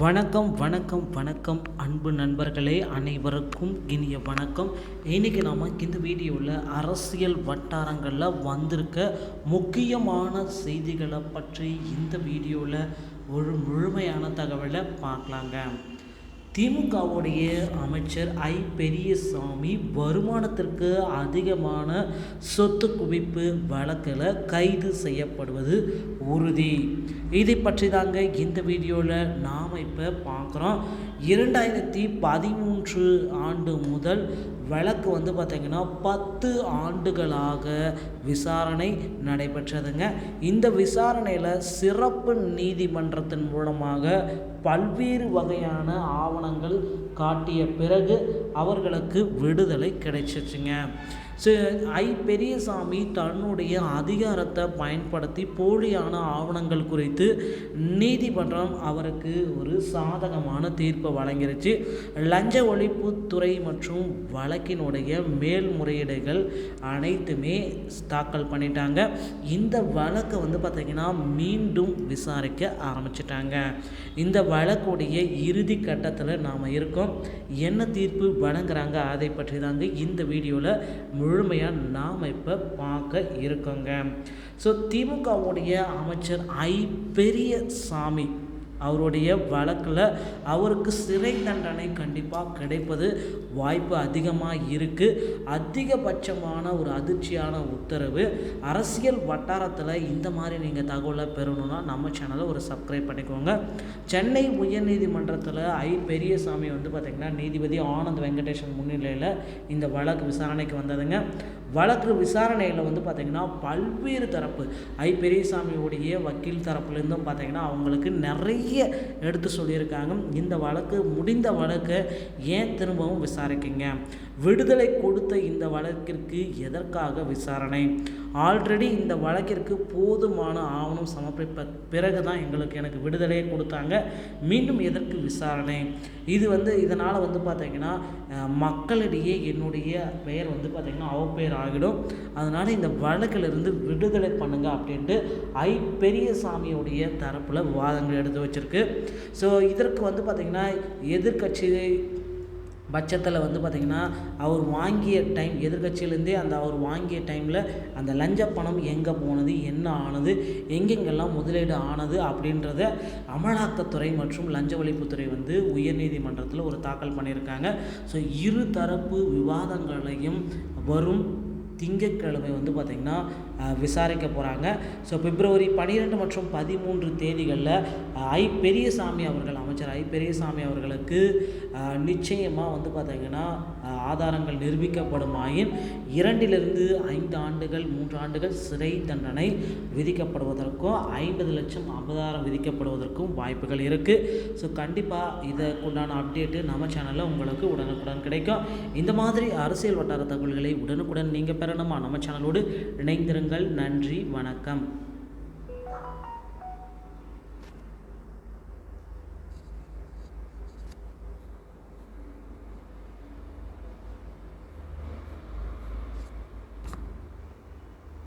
வணக்கம் வணக்கம் வணக்கம் அன்பு நண்பர்களே அனைவருக்கும் இனிய வணக்கம். இன்றைக்கி நாம் இந்த வீடியோவில் அரசியல் வட்டாரங்களில் வந்திருக்க முக்கியமான செய்திகளை பற்றி இந்த வீடியோவில் ஒரு முழுமையான தகவலை பார்க்கலாங்க திமுகவுடைய அமைச்சர் ஐ. பெரியசாமி வருமானத்திற்கு அதிகமான சொத்து குவிப்பு வழக்கில் கைது செய்யப்படுவது உறுதி. இதை பற்றி தாங்க இந்த வீடியோவில் நாம் இப்போ பார்க்குறோம் இரண்டாயிரத்தி பதிமூன்று ஆண்டு முதல் வழக்கு வந்து பார்த்திங்கன்னா பத்து ஆண்டுகளாக விசாரணை நடைபெற்றதுங்க. இந்த விசாரணையில் சிறப்பு நீதிமன்றத்தின் மூலமாக பல்வேறு வகையான ஆவணங்கள் காட்டிய பிறகு அவர்களுக்கு விடுதலை கிடைச்சிச்சுங்க. ஐ பெரியசாமி தன்னுடைய அதிகாரத்தை பயன்படுத்தி போலியான ஆவணங்கள் குறித்து நீதிமன்றம் அவருக்கு ஒரு சாதகமான தீர்ப்பை வழங்கிருச்சு. லஞ்ச ஒழிப்புத்துறை மற்றும் வழக்கினுடைய மேல்முறையீடுகள் அனைத்துமே தாக்கல் பண்ணிட்டாங்க. இந்த வழக்கை வந்து பார்த்திங்கன்னா மீண்டும் விசாரிக்க ஆரம்பிச்சிட்டாங்க. இந்த வழக்குடைய இறுதி கட்டத்தில் நாம் இருக்கோம். என்ன தீர்ப்பு வழங்குறாங்க அதை பற்றி தாங்க இந்த வீடியோவில் முழுமையாக நாம் இப்போ பார்க்க இருக்கோங்க. ஸோ திமுகவுடைய அமைச்சர் ஐ பெரியசாமி அவருடைய வழக்கில் அவருக்கு சிறை தண்டனை கண்டிப்பாக கிடைப்பது வாய்ப்பு அதிகமாக இருக்குது அதிகபட்சமான ஒரு அதிர்ச்சியான உத்தரவு. அரசியல் வட்டாரத்தில் இந்த மாதிரி நீங்கள் தகவலை பெறணும்னா நம்ம சேனலை ஒரு சப்ஸ்கிரைப் பண்ணிக்கோங்க. சென்னை உயர்நீதிமன்றத்தில் ஐ பெரியசாமி வந்து பார்த்திங்கன்னா நீதிபதி ஆனந்த் வெங்கடேஷன் முன்னிலையில் இந்த வழக்கு விசாரணைக்கு வந்ததுங்க. வழக்கு விசாரணையில் வந்து பார்த்திங்கன்னா பல்வேறு தரப்பு ஐ பெரியசாமியுடைய வக்கீல் தரப்புலேருந்தும் பார்த்திங்கன்னா அவங்களுக்கு நிறைய எடுத்து சொல்லியிருக்காங்க. இந்த வழக்கு முடிந்த வழக்கை ஏன் திரும்பவும் விசாரிக்கிங்க? விடுதலை கொடுத்த இந்த வழக்கிற்கு எதற்காக விசாரணை? ஆல்ரெடி இந்த வழக்கிற்கு போதுமான ஆவணம் சமர்ப்பிப்ப பிறகு தான் எங்களுக்கு எனக்கு விடுதலையை கொடுத்தாங்க. மீண்டும் எதற்கு விசாரணை? இது வந்து இதனால் வந்து பார்த்திங்கன்னா மக்களிடையே என்னுடைய பெயர் வந்து பார்த்திங்கன்னா அவப்பெயர் ஆகிடும். அதனால் இந்த வழக்கிலிருந்து விடுதலை பண்ணுங்க அப்படின்ட்டு ஐ பெரியசாமியுடைய தரப்பில் விவாதங்கள் எடுத்து வச்சுருக்கு. ஸோ இதற்கு வந்து பார்த்திங்கன்னா எதிர்கட்சி பட்சத்தில் வந்து பார்த்திங்கன்னா அவர் வாங்கிய டைம் எதிர்கட்சியிலேருந்தே அந்த அவர் வாங்கிய டைமில் அந்த லஞ்ச பணம் எங்கே போனது என்ன ஆனது எங்கெங்கெல்லாம் முதலீடு ஆனது அப்படின்றத அமலாக்கத்துறை மற்றும் லஞ்ச ஒழிப்புத்துறை வந்து உயர்நீதிமன்றத்தில் ஒரு தாக்கல் பண்ணியிருக்காங்க. ஸோ இரு தரப்பு விவாதங்களையும் வரும் திங்கட்கிழமை வந்து பார்த்திங்கன்னா விசாரிக்க போகிறாங்க ஸோ பிப்ரவரி பன்னிரெண்டு மற்றும் பதிமூன்று தேதிகளில் ஐ பெரியசாமி அவர்கள் அமைச்சர் ஐ பெரியசாமி அவர்களுக்கு நிச்சயமாக வந்து பார்த்திங்கன்னா ஆதாரங்கள் நிரூபிக்கப்படுமாயின் இரண்டிலிருந்து ஐந்து ஆண்டுகள் மூன்று ஆண்டுகள் சிறை தண்டனை விதிக்கப்படுவதற்கும் ஐம்பது லட்சம் அபதாரம் விதிக்கப்படுவதற்கும் வாய்ப்புகள் இருக்குது ஸோ கண்டிப்பாக இதற்குண்டான அப்டேட்டு நம்ம சேனலில் உங்களுக்கு உடனுக்குடன் கிடைக்கும். இந்த மாதிரி அரசியல் வட்டார தகவல்களை உடனுக்குடன் நீங்கள் பெறணுமா நம்ம சேனலோடு இணைந்திருங்கள். நன்றி வணக்கம்.